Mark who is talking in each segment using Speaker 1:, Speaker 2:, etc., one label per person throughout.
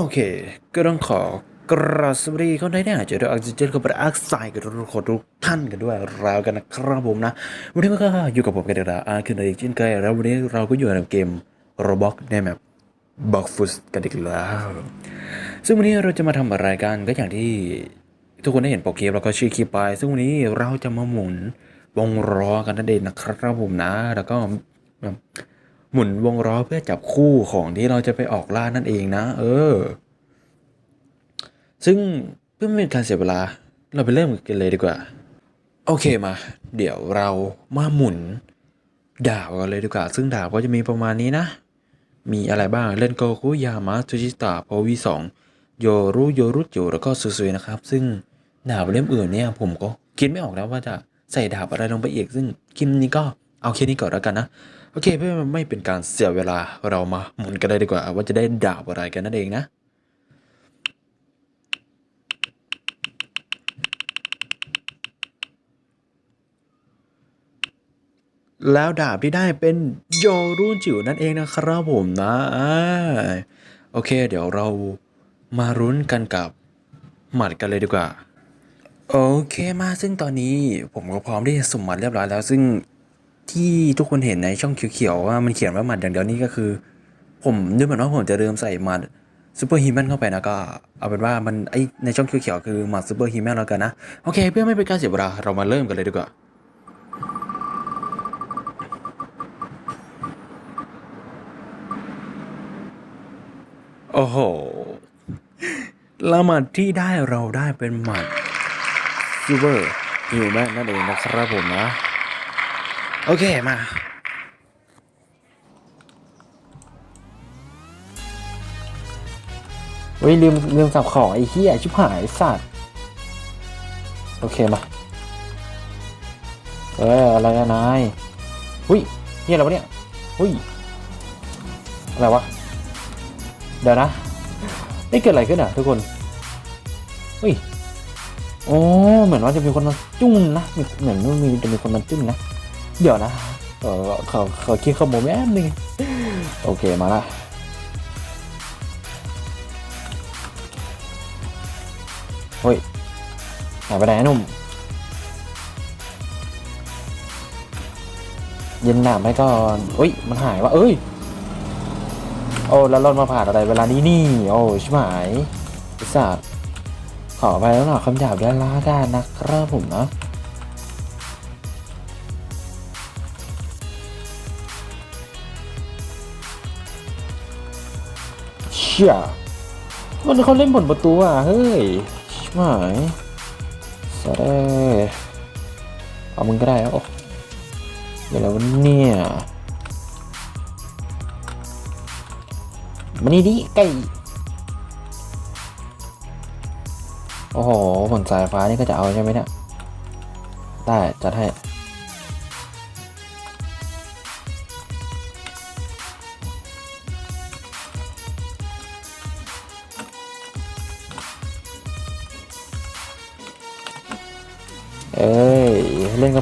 Speaker 1: โอเค ก็ต้องขอกราสวัสดีเขาได้เนี่ยเจอด้วยออกซิเจนเขาไปอักไซด์กับทุกคนทุกท่านกันด้วยราวกันนะครับผมนะ วันนี้ก็อยู่กับผมกันเดราอาร์คือในเช่นเคยแล้ววันนี้เราก็อยู่ในเกมโรบ็อกในแมปบ็อกฟุสกันอีกแล้ว ซึ่งวันนี้เราจะมาทำอะไรกันก็อย่างที่ทุกคนได้เห็นโปรเกมแล้วก็ชื่อคลิปไป ซึ่งวันนี้เราจะมาหมุนวงล้อกันนั่นเองนะครับผมนะ แล้วก็ หมุนวงล้อเพื่อจับคู่ของที่เราจะไปออกล่านั่นเองนะ เออ ซึ่งเพื่อไม่เป็นการเสียเวลา เราไปเริ่มกันเลยดีกว่า โอเคมา เดี๋ยวเรามาหมุนดาบกันเลยดีกว่า ซึ่งดาบก็จะมีประมาณนี้นะ มีอะไรบ้างเล่นโกคุยามะจูจิตะพวีสองโยรุโยรุจิแล้วก็ซุซุยนะครับ ซึ่งดาบเล่มอื่นเนี่ย ผมก็คิดไม่ออกแล้วว่าจะใส่ดาบอะไรลงไปอีก ซึ่งคลิปนี้ก็เอาแค่นี้ก่อนแล้วกันนะ โอเคเพื่อไม่เป็นการเสียเวลาเรามาหมุนกันเลยดีกว่า ว่าจะได้ดาบอะไรกันนั่นเองนะแล้วดาบที่ได้เป็นโยรุ่นจิ๋วนั่นเองนะครับผมนะโอเค เดี๋ยวเรามารุ้นกันกับหมัดกันเลยดีกว่า โอเคมาซึ่งตอนนี้ผมก็พร้อมที่จะสุ่มหมัดเรียบร้อยแล้วซึ่ง ที่ทุกคนเห็นในช่องเขียวๆว่ามันเขียนว่าหมัดอย่างเดียวนี่ก็คือ ผมนึกเหมือนว่าผมจะเริ่มใส่หมัดซูเปอร์ฮีแมนเข้าไปนะก็เอาเป็นว่ามันไอในช่องเขียวๆคือหมัดซูเปอร์ฮีแมนแล้วกันนะ โอเค เพื่อไม่เป็นการเสียเวลาเรามาเริ่มกันเลยดีกว่าโอ้โหล้วหมัดที่ได้เราได้เป็นหมัดซูเปอร์ฮิวแมนนั่นเองนะครับผมนะ โอเค มา
Speaker 2: เฮ้ย ลืม ลืมสับของไอ้เหี้ยชิบหายสัตว์ โอเค มา เอออะไรอะนายหุ้ยเหี้ยอะไรวะเนี่ยหุ้ย อะไรวะ เดี๋ยวนะนี่เกิดอะไรขึ้นอะทุกคนหุ้ย โอ้ เหมือนว่าจะมีคนมาจุ้งนะมีเหมือนว่ามีจะมีคนมาจุ้งนะ เดี๋ยวนะเออขอขอคิดข้อมูลแป๊บนึงโอเคมาละเฮ้ยหายไปไหนหนุ่มเย็นหนามไปก่อนเฮ้ย มันหายวะเอ้ย โอ้ แล้วรถมาผ่านอะไรเวลานี้นี่ โอ้ชิบหายไอ้สัตว์ขอไปแล้วหน่อยคำหยาบได้ละกันนะครับผมนะ ชี่ยมันเขาเล่นผลประตูอะ เฮ้ยชิบหายสะเดเอามึงก็ได้โอ้เดี๋ยแล้วะเนี่ยมันนี่ดิไก่โอ้โหผลสายฟ้านี่ก็จะเอาใช่ไหมเนี่ย ได้ จัดให้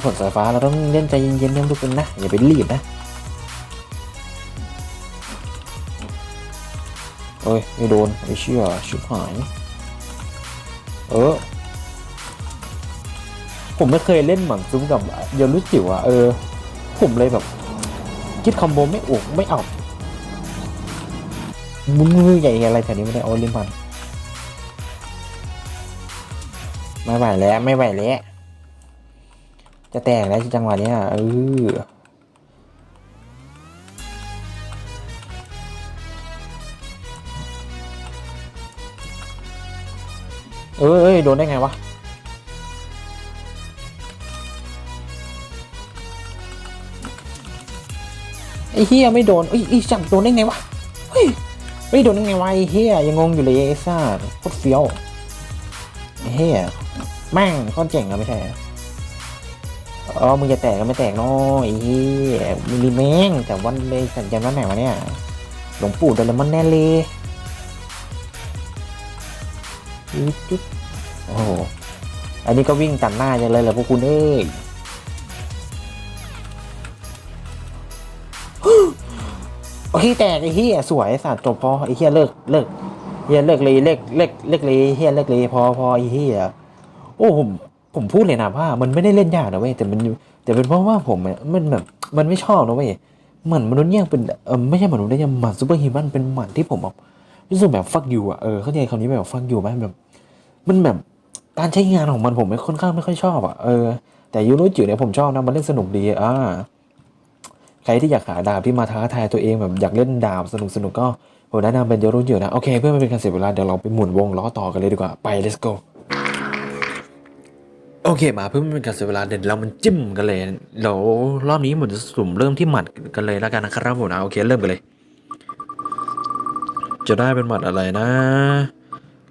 Speaker 2: ผลสายฟ้าเราต้องเล่นใจเย็นๆนะทุกคนนะ อย่าไปรีบนะ เอ้ย ไม่โดนไอ้เชื่อชิบหาย เออ ผมไม่เคยเล่นหมันซุ้มกับยอนรุ่จิ๋วอะเออ ผมเลยแบบ คิดคอมโบไม่อกไม่ออกมึงมือใหญ่อะไรแถวนี้ไม่ได้เอาล่นมันไม่ไหวแล้ว ไม่ไหวแล้ว จะแตกแล้วจังหวะนี้เออเอ้ยโดนได้ไงวะไอ้เฮียไม่โดนไอ้ไอ้จับโดนได้ไงวะเฮ้ยไม่โดนได้ไงวะไอ้เฮียยังงงอยู่เลยไอ้ซ่าโคตรเฟี้ยวไอ้เฮียแม่งโคตรเจ๋งอะไม่ใช่ อ๋อ มึงจะแตกก็ไม่แตกเนาะไอ้เหี้ยมิลิแมงแต่วันเลยสัญญาณวันไหนวะเนี่ย หลวงปู่โดเรมอนแน่เลยจุดจุดโอ้โห อันนี้ก็วิ่งตัดหน้าจังเลยเหรอพวกคุณเอ้ยโอเคแตกไอ้เหี้ยสวยสัตว์จบพอไอ้เหี้ยเลิกเลิกเฮียเลิกเลยเลิกเลิกเลิกเลยเฮียเลิกเลยพอพอไอ้เฮียโอ้ผม ผมพูดเลยนะว่ามันไม่ได้เล่นยากนะเว้ยแต่มันแต่เป็นเพราะว่าผมอะมันแบบมันไม่ชอบนะเว้ยเหมือนมนุษย์เนี่ยเป็นเออไม่ใช่มนุษย์ได้ยังหมันซูเปอร์ฮีแมนเป็นหมันที่ผมแบบรู้สึกแบบฟักยูอะเออเข้าใจคำนี้แบบฟักยูไหมแบบ มันแบบการใช้งานของมันผมไม่ค่อนข้างไม่ค่อยชอบอะเออแต่ยูโรจิเนี่ยผมชอบนะมันเล่นสนุกดีอ่าใครที่อยากหาดาบที่มาท้าทายตัวเองแบบอยากเล่นดาบสนุกสนุกก็ผมแนะนำเป็นยูโรจินะโอเคเพื่อไม่เป็นการเสียเวลาเดี๋ยวเราไปหมุนวงล้อต่อกันเลยดีกว่าไป let's go โอเคมาเพื่อไม่เป็นการเสียเวลาเดี๋ยวเรามันจิ้มกันเลยเดี๋ยวรอบนี้หมุนจะสุ่มเริ่มที่หมัดกันเลยแล้วกันนะครับผมนะโอเคเริ่มกันเลย จะได้เป็นหมัดอะไรนะ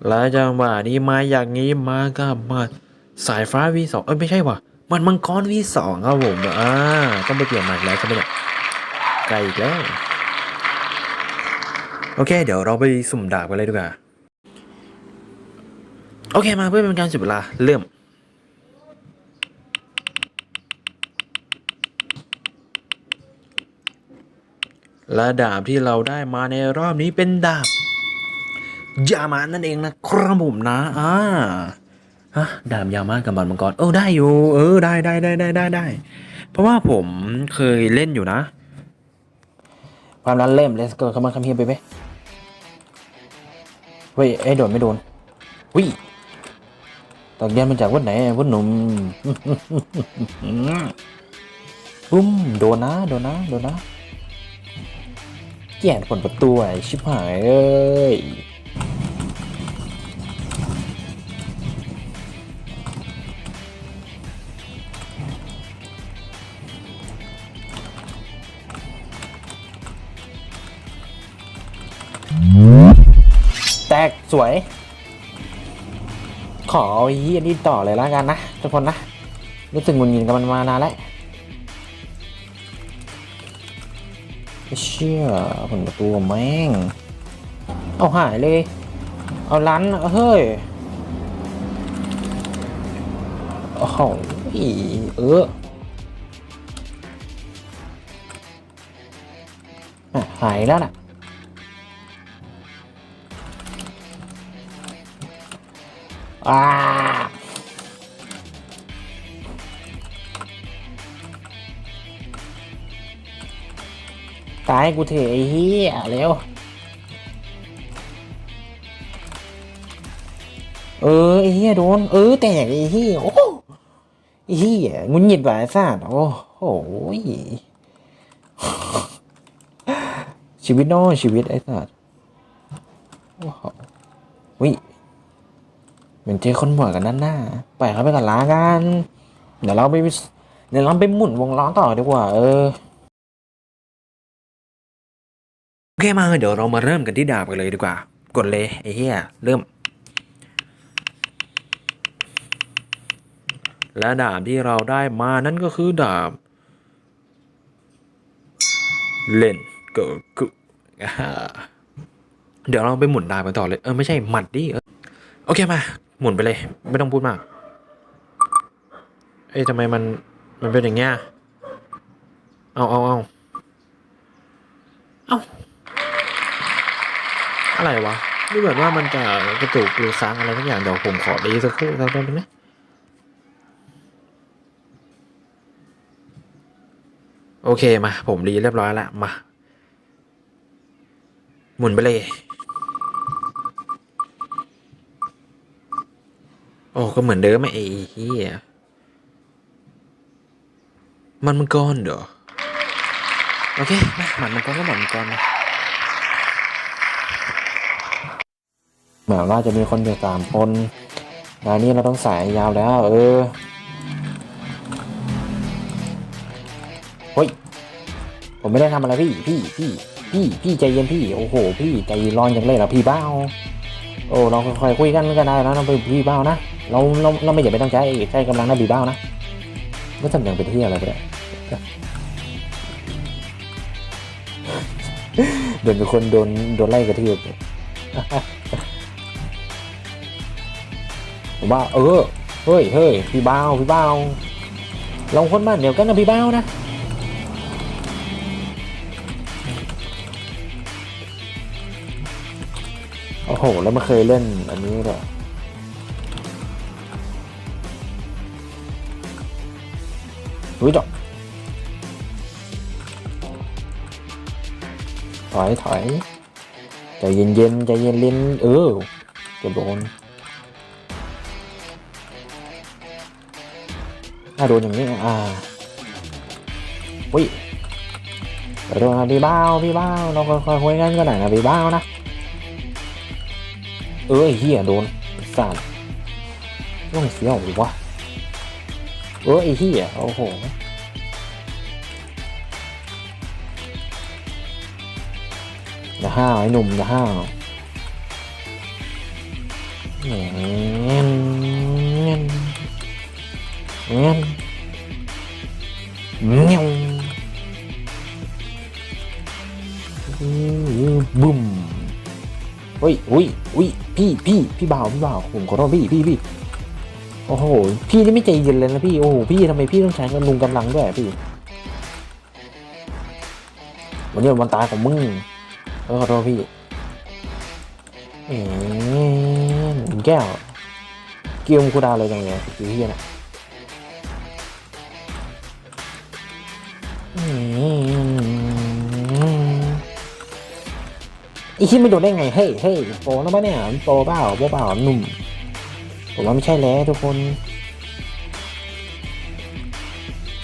Speaker 2: และจังหวะนี้มาอย่างนี้มากับมัดสายฟ้า V2 เอ้ยไม่ใช่ว่ะมันมังกร V2 ครับผมอ่าต้องไปเปลี่ยนหม่แล้วใช่ไหมเนี่ยไกลอีกแล้วโอเค เดี๋ยวเราไปสุ่มดาบกันเลยดีกว่าโอเคมาเพื่อเป็นการเสียเวลาเริ่ม และดาบที่เราได้มาในรอบนี้เป็นดาบยามานั่นเองนะครับผมนะอ่าฮะดาบยามากับมันมังกรเออได้อยู่ เออได้ได้ได้ได้ได้ได้เพราะว่าผมเคยเล่นอยู่นะ ความรันเล่ม let's go เข้ามาคำเฮียไปไหมเฮ้ยไอ้โดนไม่โดนวิตอกยันมาจากวัดไหนวัดหนุ่มปุ้มโดนนะโดนนะโดนนะ แก่นผลประตูไอชิบหายเอ้ยแตกสวย ขอเอาอ้เหี้ยนี่ต่อเลยแล้วกันนะทุกคนนะ รู้สึกงุนงินกับมันมานานแล้ว เชี่ยผลประตูแม่ง เอาหายเลย เอาลันเฮ้ยโอ้โหเอออหายแล้วน่ะอ่า ตายกูเถอะไอ้เหี้ยเร็วเออไอ้เหี้ยโดน เออแตกไอ้เหี้ยโอ้ไอ้เหี้ยงุนหงิดว่ะไอ้สัตว์โอ้โหชีวิตน้อชีวิตไอ้สัตว์โอ้โหวิเหมือนเจอคนบ่อยกันนั่นหน้าปล่อยเขาไปกันล้ากัน เดี๋ยวเราไปเดี๋ยวเราไปหมุนวงล้อต่อดีกว่า เออ โอเคมาเดี๋ยวเรามาเริ่มกันที่ดาบกันเลยดีกว่า กดเลยไอ้เหี้ยเริ่ม และดาบที่เราได้มานั่นก็คือดาบ เล่นเกิกุเดี๋ยวเราไปหมุนดาบกันต่อเลย เออไม่ใช่หมัดดิโอเคมา หมุนไปเลย ไม่ต้องพูดมาก เอ้ยทำไมมันมันเป็นอย่างเงี้ยเอาเอาเอาเอา อะไรวะนี่เหมือนว่ามันจะกระตุกหรือค้างอะไรทุกอย่างเดี๋ยวผมขอดีสักครู่สักแป๊บนึงนะโอเคมา ผมรีเรียบร้อยแล้วมา หมุนไปเลย โอ้ ก็เหมือนเดิมไอ้เหี้ยมันมังกรเหรอ โอเคมาหมันมังกรก็หมันมังกรมา แบบว่าจะมีคนอยู่สามคนงานนี้เราต้องสายยาวแล้ว เออเฮ้ยผมไม่ได้ทำอะไรพี่พี่พี่พี่พี่ใจเย็นพี่โอ้โห พี่ใจร้อนจังเลยเหรอพี่เบ้าโอ้เราค่อยๆคุยกันก็ได้นะเราเป็นพี่เบ้านะเราเราเราไม่อย่าไปต้องใช้ใช้กำลังนะบีเบ้านะไม่ทำอย่างเป็นที่อะไรไปเลยเดินเป็นคนโดนโดนไล่กระทืบ ผมว่าเออเฮ้ยเฮ้ยพี่เบ้าพี่เบ้าเราคนบ้านเดียวกันนะพี่เบ้านะโอ้โห แล้วมาเคยเล่นอันนี้ด้วยอุ้ยดอกถอยถอยใจเย็นเย็นๆใจเย็นเล่นเออเกือบโดน โดนอย่างนี้อ่าอุ้ยโดนนะพี่บ้าวพี่บ้าวเราค่อยๆคุยกันก็ได้นะพี่บ้าวนะเออไอ้เหี้ยโดนสัตว์ต้องเสียววะเออไอ้เหี้ยโอ้โหอย่าห้าวไอ้หนุ่มอย่าห้าวเงี้ยเงี้ยเงี้ย เงี้ยงบึ้มเฮ้ยอุ้ยอุ้ยพี่พี่พี่บ่าวพี่บ่าวผมขอโทษพี่พี่พี่โอ้โห พี่นี่ไม่ใจเย็นเลยนะพี่ โอ้โห พี่ทำไมพี่ต้องใช้กำลุงกำลังด้วยพี่ วันนี้วันตายของมึงเออขอโทษพี่ เอ๋แก้ว เกี่ยวมงกูดาเลยจังเลยคือพี่น่ อืมอีคิดไม่โดนได้ไง เฮ้ยเฮ้ยโปรนะปะเนี่ยโปรเปล่าโปรเปล่าหนุ่ม ผมว่าไม่ใช่แล้วทุกคน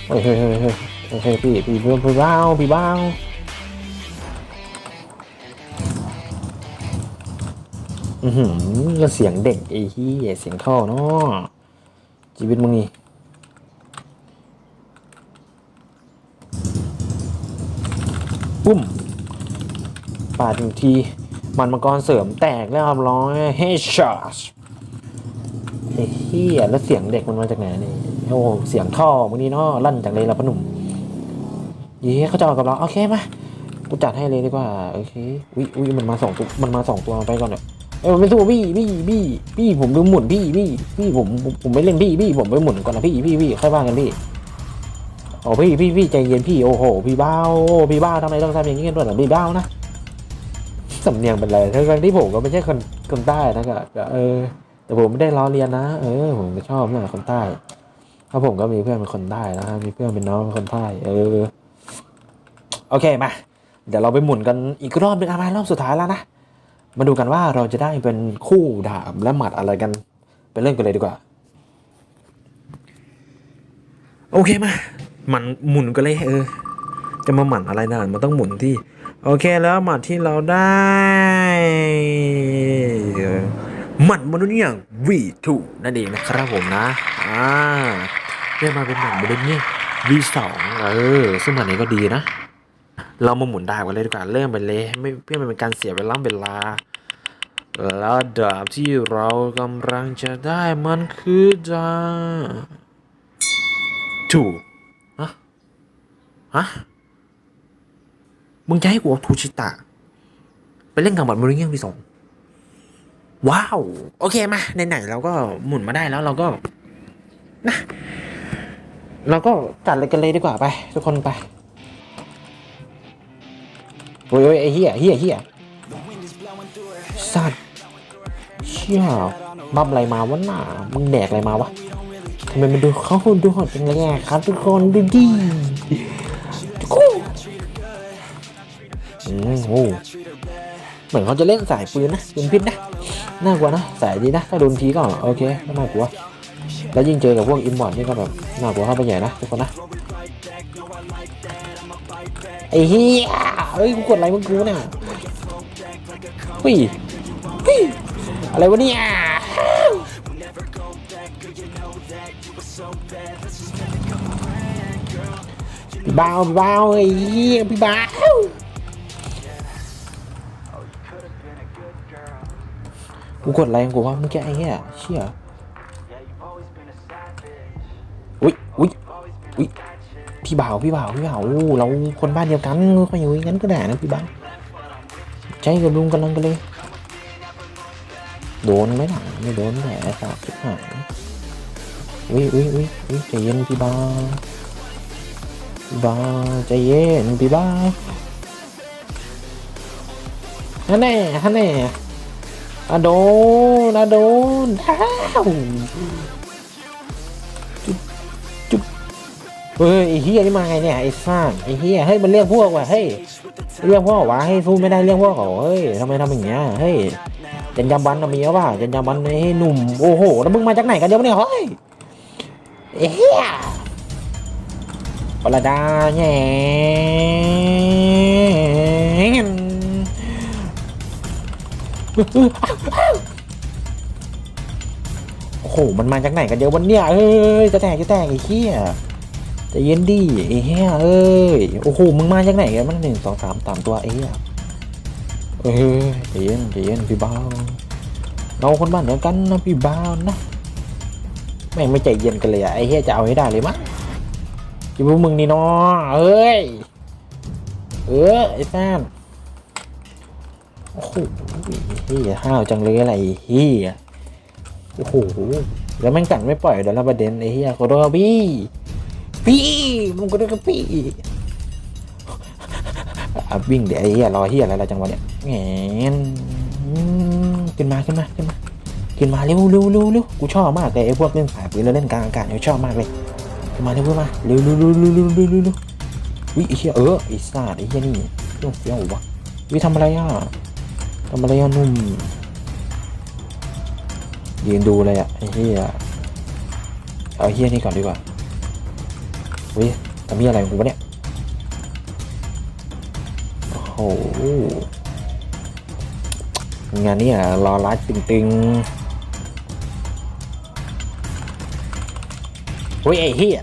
Speaker 2: เฮ้ยเฮ้ยเฮ้ยเฮ้ยเฮ้ยเฮ้ยพี่พี่เพื่อนพี่บ้าวพี่บ้าอือหือเสียงเด็กไอ้ที่เสียงท่อเนาะชีวิตมึงนี่ ปุ้มปาดหนึ่งที มันมังกรเสริมแตกแล้วครับร้อยเฮช็อตไอ้เฮียแล้วเสียงเด็กมันมาจากไหนนี่โอ้เสียงท่อมึงนี่เนาะลั่นจากเลยละพอหนุ่มเย้เขาจะเอากับเราโอเคมากูจัดให้เลยดีกว่าโอเคอุ้ยอุ้ยมันมาสองตัวมันมาสองตัวไปก่อนเนี่ยเอ้มันเป็นตัวบี้บี้บี้บี้ผมดูหมุนบี้บี้บี้ผมผมผมไม่เล่นบี้บี้ผมไปหมุนก่อนนะพี่พี่พี่ค่อยว่ากันพี่ โอ้พี่พี่พี่ใจเย็นพี่โอ้โหพี่บ้าพี่บ้าทำไมต้องทำอย่างนี้กันด้วยล่ะพี่บ้านะสำเนียงเป็นไรทั้งที่ผมก็ไม่ใช่คนคนใต้นะก็เออแต่ผมไม่ได้ล้อเลียนนะ เออผมก็ชอบนะคนใต้เพราผมก็มีเพื่อนเป็นคนใต้นะมีเพื่อนเป็นน้องเป็นคนใต้เออโอเคมาเดี๋ยวเราไปหมุนกันอีกรอบเป็นอะไรรอบสุดท้ายแล้วนะมาดูกันว่าเราจะได้เป็นคู่ดาบและหมัดอะไรกันไปเล่นกันเลยดีกว่า
Speaker 1: โอเคมา มันหมุนกันเลยเออ จะมาหมั่นอะไรนานมันต้องหมุนที่ โอเคแล้วหมัดที่เราได้หมัดมนุษย์อย่าง V2 นั่นเองนะครับผมนะอ่าเรียกมาเป็นหมัดมนุษย์เนี่ย V2 เออ ซึ่งหมัดนี้ก็ดีนะ เรามาหมุนดาบกันเลยดีกว่าเริ่มไปเลยไม่เพื่อไม่เป็นการเสียเวลาเวลาแล้วดาบที่เรากำลังจะได้มันคือดาบถูก ฮะ มึงจะให้กูเอาทูชิตะ ไปเล่นกับบัตรมริเงี้ยที่สองว้าว โอเคมาไหนๆเราก็หมุนมาได้แล้วเราก็นะเราก็จัดเลยกันเลยดีกว่าไป ทุกคนไปโอ้ยไอ้เหี้ยเหี้ยเหี้ยสัตว์เชี่ยบับอะไรมาวะหน่ามึงแดกอะไรมาวะทำไมมันดูเขาดูหดจังเลยอะครับทุกคนดูดิ เหมือนเขาจะเล่นสายปืนนะปืนพิษนะน่ากลัวนะสายดีนะถ้าโดนทีก็โอเคไม่น่ากลัว แล้วยิ่งเจอกับพวกอินบอร์ดนี่ก็แบบน่ากลัวเข้าไปใหญ่นะทุกคนนะไอ้เหี้ยเฮ้ยกูกดอะไรมึงกูเนี่ยเฮ้ยเฮ้ยอะไรวะเนี่ยพี่บ้าวพี่บ้าวไอ้เหี้ยพี่บ้าว กูกดอะไรของกูวะเมื่อกี้ไอ้เหี้ยเชี่ยอุ้ยอุ้ยอุ้ยพี่บ่าวพี่บ่าวพี่บ่าวเราคนบ้านเดียวกันก็อยู่งั้นก็ได้นะพี่บ่าวใจกับลุงกันลังกันเลย โดนไหมหนังไม่โดนแหละครับชิบหายอุ้ยอุ้ยอุ้ยอุ้ยใจเย็นพี่บ่าวพี่บ่าวใจเย็นพี่บ่าวฮันแน่ฮันแน่
Speaker 2: อะโดนอะโดนอ้าวจุ๊บจุ๊บเฮ้ยไอ้เฮียนี่มาไงเนี่ยไอ้ซ่านไอ้เฮียเฮ้ยมันเรียกพวกว่ะเฮ้ยเรียกพวกวะให้สู้ไม่ได้เรียกพวกเหรอเฮ้ยทำไมทำอย่างเงี้ยเฮ้ยจันยามบันนะมีเอาป่ะจันยามบันไอ้หนุ่มโอ้โหแล้วมึงมาจากไหนกันเดี๋ยวะเนี่ยเฮ้ยไอ้เฮียปรดาแง่ โอ้โห มันมาจากไหนกันเดี๋ยววันเนี้ยเอ้ย จะแตกจะแตกไอ้เหี้ยจะเย็นดิไอ้เหี้ยเอ้ย โอ้โห มึงมาจากไหนกันมันหนึ่งสองสามสามตัวไอ้เหี้ยเอ้ยใจเย็นใจเย็นพี่บ้าวเราคนบ้านเดียวกันนะพี่บ้าวนะแม่งไม่ใจเย็นกันเลยอะไอ้เหี้ยจะเอาให้ได้เลยมั้งจิพวกมึงนี่เนาะเอ้ย เออไอ้แฟน โอ้โหเฮียห้าวจังเลยอะไรเฮียโอ้โห แล้วแม่งกันไม่ปล่อยเดี๋ยวละประเด็นไอ้เฮียโครับพี่พี่มึงก็ได้กับพี่อะวิ่งเดี๋ยวไอ้เฮียรอเฮียอะไรจังวะเนี้ยแงนขึ้นมาขึ้นมาขึ้นมาขึ้นมาเร็วเร็วเร็วเร็วกูชอบมากเลยไอ้พวกเล่นสายปืนแล้วเล่นกลางอากาศเนี่ยชอบมากเลยขึ้นมาเร็วขึ้นมาเร็วเร็วเร็วเร็วเร็วเร็วเร็ววิไอ้เหี้ยเออไอ้สัตว์ไอ้เหี้ยนี่เรื่องเฟี้ยววะวิทำอะไรอะ ทำอะไรอะนุ่มยืนดูเลยอะไอ้เหี้ยเอาเหี้ยนี่ก่อนดีกว่าวิทำเหี้ยอะไรของกูวะเนี่ยโอ้โหงานนี้อะรอรัดตึงๆโอ้ยไอ้เหี้ย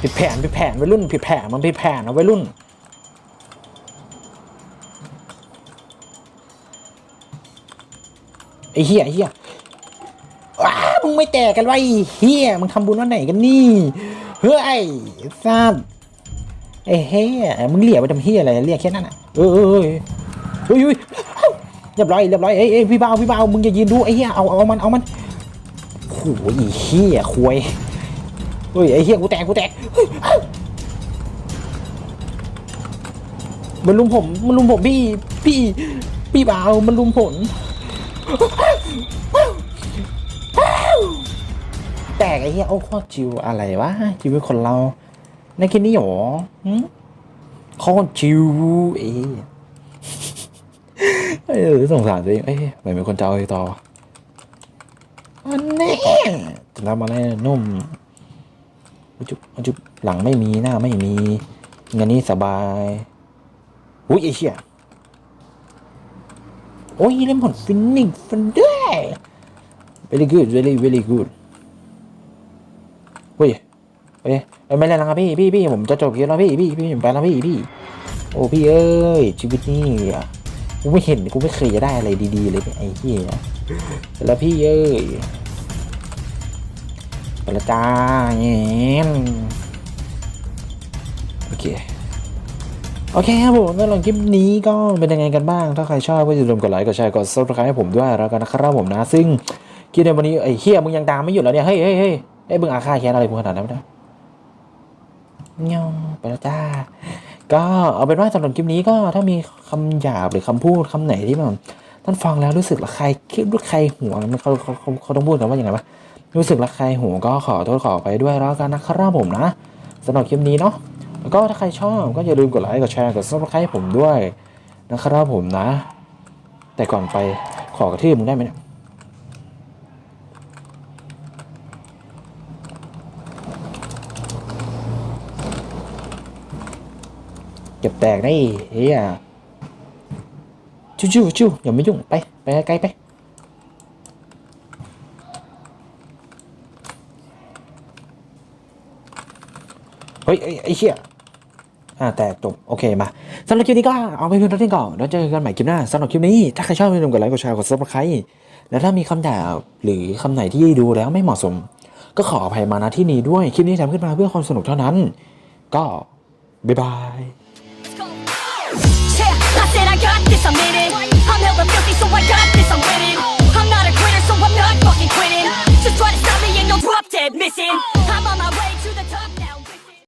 Speaker 2: ผิดแผนผิดแผนวัยรุ่นผิดแผนมันผิดแผนนะวัยรุ่น ไอ้เหี้ยไอ้เหี้ยว้ามึงไม่แตกกันไอ้เหี้ยมึงทำบุญวันไหนกันนี่เฮ้ยไอ้สัตว์ไอ้เหี้ยมึงเรียกไปทำเหี้ยอะไรเรียกแค่นั้นอะเออเออเออเฮ้ยเฮ้ยเรียบร้อยเรียบร้อยเอ้ยเอ้ยพี่บ่าวพี่บ่าวมึงอย่ายืนดูไอ้เหี้ยเอาเอามันเอามันโอ้โหไอ้เหี้ยควยเฮ้ยไอ้เหี้ยกูแตกกูแตกเฮ้ยเอ้ามันลุมผมมันลุมผมพี่พี่พี่บ่าวมันลุมผม แตกไอ้เหี้ยโอ้โคตรจิวอะไรวะชีวิตคนเราในแค่นี้หรอหึโคตรจิวเอ้ยเออสงสารตัวเองเอ้ยเหมือนเป็นคนจะเอาไอ้ต่ออันแน่จะทำอะไรนุ่มจุบจุบหลังไม่มีหน้าไม่มีงานนี้สบายอุ้ยไอ้เชี่ย โอ้ยเล่นผลฟินนิ่งฟันด้วย very good very very good เฮ้ยเฮ้ยเอ้ยไม่เล่นแล้วครับพี่พี่พี่ผมจะจบเกมแล้วพี่พี่พี่ผมไปแล้วพี่พี่โอ้พี่เอ้ยชีวิตนี่อะกูไม่เห็นกูไม่เคยจะได้อะไรดีๆเลยไอ้เหี้ยแล้วพี่เอ้ยไปละจ้าเงี้ยโอเค โอเคครับผมสำหรับคลิปนี้ก็เป็นยังไงกันบ้าง ถ้าใครชอบก็อย่าลืมกดไลค์ กดแชร์ กด subscribe ให้ผมด้วยแล้วกันนะครับผมนะ ซึ่งคลิปในวันนี้ไอ้เฮียมึงยังตามไม่หยุดแล้วเนี่ย เฮ้ยเฮ้ยเฮ้ยไอ้มึงอาฆาตแค้นอะไรกูขนาดนั้นไม่ได้เงี้ยไปแล้วจ้า ก็เอาเป็นว่าสำหรับคลิปนี้ก็ถ้ามีคำหยาบหรือคำพูดคำไหนที่แบบท่านฟังแล้วรู้สึกละใครคิดว่าใครหัวมันเขาเขาเขาต้องพูดกันว่าอย่างไรวะรู้สึกละใครหูก็ขอโทษขอไปด้วยแล้วกันนะครับผมนะสำหรับคลิปนี้เนาะ แล้วก็ถ้าใครชอบก็อย่าลืมกดไลค์กดแชร์กดซับสไครต์ผมด้วยนะครับผมนะ แต่ก่อนไปขอกระทืบมึงได้ไหมเนี่ยเก็บแตกได้เฮียชิวๆชิวอย่าไม่ยุ่งไป ไปไกลๆไปเฮ้ยไอ้ไอ้เชี่ย อ่าแต่จบโอเคมาสำหรับคลิปนี้ก็เอาไปเพียงเท่านี้ก่อนแล้วเจอกันใหม่คลิปหน้าสำหรับคลิปนี้ ถ้าใครชอบอย่าลืมกดไลค์กดแชร์กดซับสไครต์แล้วถ้ามีคำด่าหรือคำไหนที่ดูแล้วไม่เหมาะสม ก็ขออภัยมาณที่นี้ด้วยคลิปนี้ทำขึ้นมาเพื่อความสนุกเท่านั้น ก็บ๊ายบาย
Speaker 3: Missing. I'm not a quitter, so I'm not fucking quitting. Just try to stop me and you'll drop dead missing. I'm on my way